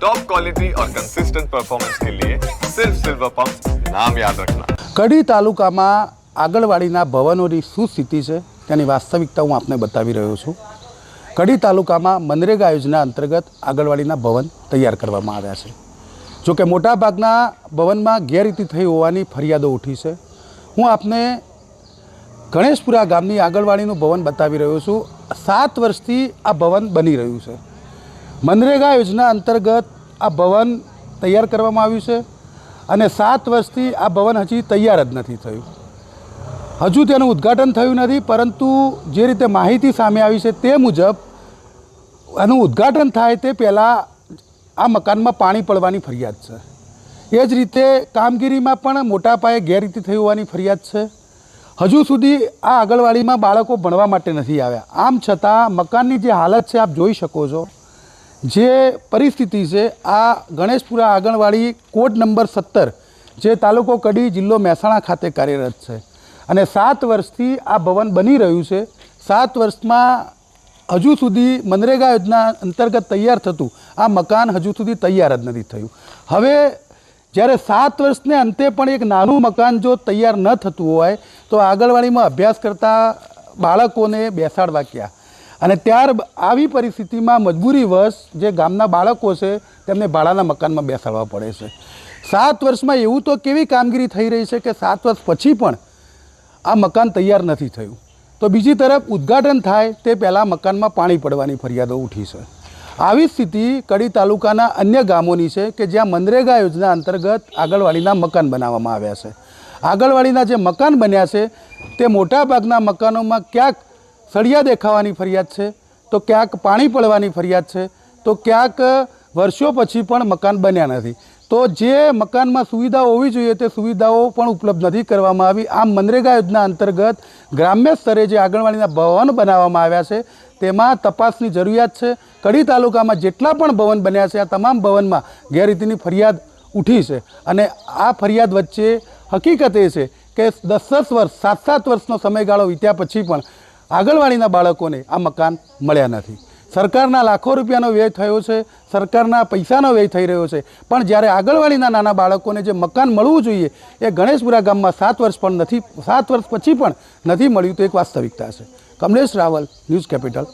Top quality और consistent performance के लिए सिर्फ सिल्वर पंप नाम याद रखना કડી તાલુકામાં આગળવાડીના ભવનોની શું સ્થિતિ છે તેની વાસ્તવિકતા હું આપને બતાવી રહ્યો છું કડી તાલુકામાં મનરેગા યોજના અંતર્ગત આગળવાડીના ભવન તૈયાર કરવામાં આવ્યા છે જો કે મોટાભાગના ભવનમાં ગેરરીતિ થઈ હોવાની ફરિયાદો ઉઠી છે હું આપને ગણેશપુરા ગામની આગળવાડીનું ભવન બતાવી રહ્યો છું સાત વર્ષથી આ ભવન બની રહ્યું છે મનરેગા યોજના અંતર્ગત આ ભવન તૈયાર કરવામાં આવ્યું છે અને સાત વર્ષથી આ ભવન હજી તૈયાર જ નથી થયું. હજુ તેનું ઉદ્ઘાટન થયું નથી, પરંતુ જે રીતે માહિતી સામે આવી છે તે મુજબ આનું ઉદ્ઘાટન થાય તે પહેલાં આ મકાનમાં પાણી પડવાની ફરિયાદ છે. એ જ રીતે કામગીરીમાં પણ મોટા પાયે ગેરરીતિ થઈ હોવાની ફરિયાદ છે. હજુ સુધી આ આંગણવાડીમાં બાળકો ભણવા માટે નથી આવ્યા. આમ છતાં મકાનની જે હાલત છે, આપ જોઈ શકો છો. જે પરિસ્થિતિ છે, આ ગણેશપુરા આંગણવાડી કોડ નંબર સત્તર, જે તાલુકો કડી જિલ્લો મહેસાણા ખાતે કાર્યરત છે. અને સાત વર્ષથી આ ભવન બની રહ્યું છે. સાત વર્ષમાં હજુ સુધી મનરેગા યોજના અંતર્ગત તૈયાર થતું આ મકાન હજુ સુધી તૈયાર જ નથી થયું. હવે જ્યારે સાત વર્ષને અંતે પણ એક નાનું મકાન જો તૈયાર ન થતું હોય, તો આંગણવાડીમાં અભ્યાસ કરતા બાળકોને બેસાડવા ક્યાં? અને ત્યાર આવી પરિસ્થિતિમાં મજબૂરીવશ જે ગામના બાળકો છે, તેમને ભાડાના મકાનમાં બેસાડવા પડે છે. સાત વર્ષમાં એવું તો કેવી કામગીરી થઈ રહી છે કે સાત વર્ષ પછી પણ આ મકાન તૈયાર નથી થયું. તો બીજી તરફ ઉદ્ઘાટન થાય તે પહેલાં મકાનમાં પાણી પડવાની ફરિયાદો ઉઠી છે. આવી સ્થિતિ કડી તાલુકાના અન્ય ગામોની છે કે જ્યાં મનરેગા યોજના અંતર્ગત આગળવાડીના મકાન બનાવવામાં આવ્યા છે. આગળવાડીના જે મકાન બન્યા છે, તે મોટાભાગના મકાનોમાં ક્યાંક સળિયા દેખાવાની ફરિયાદ છે, તો ક્યાંક પાણી પડવાની ફરિયાદ છે, તો ક્યાંક વર્ષો પછી પણ મકાન બન્યા નથી. તો જે મકાનમાં સુવિધાઓ હોવી જોઈએ તે સુવિધાઓ પણ ઉપલબ્ધ નથી કરવામાં આવી. આમ મનરેગા યોજના અંતર્ગત ગ્રામ્ય સ્તરે જે આંગણવાડીના ભવન બનાવવામાં આવ્યા છે, તેમાં તપાસની જરૂરિયાત છે. કડી તાલુકામાં જેટલા પણ ભવન બન્યા છે, આ તમામ ભવનમાં ગેરરીતિની ફરિયાદ ઉઠી છે. અને આ ફરિયાદ વચ્ચે હકીકત એ છે કે દસ દસ વર્ષ, સાત સાત વર્ષનો સમયગાળો વીત્યા પછી પણ આગળવાડીના બાળકોને આ મકાન મળ્યા નથી. સરકારના લાખો રૂપિયાનો વ્યય થયો છે, સરકારના પૈસાનો વ્યય થઈ રહ્યો છે. પણ જ્યારે આગળવાડીના નાના બાળકોને જે મકાન મળવું જોઈએ, એ ગણેશપુરા ગામમાં સાત વર્ષ પણ નથી, સાત વર્ષ પછી પણ નથી મળ્યું તો એક વાસ્તવિકતા છે. Kamlesh Rawal, News Capital.